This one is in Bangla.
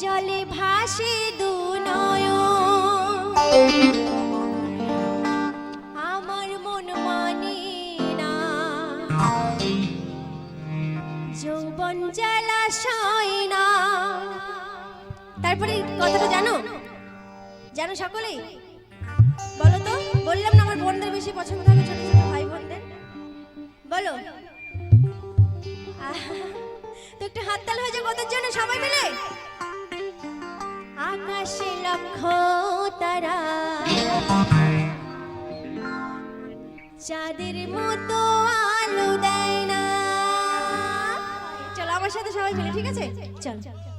জলে ভাসে দু আমার মন মানে না। যৌবন জলাশয় তারপরে কথাটা জানো? জানো সকলেই? বললাম না, আমার বোনদের বেশি পছন্দ হবে ছোট ছোট ভাই বোনদের বলো তো একটু হাততাল হয়ে কতর জন্য সবাই মিলে। আকাশে লক্ষ তারা চাঁদের মতো আলো দেয় না। চলো আমার সাথে সবাই মিলে, ঠিক আছে? চল। ছিল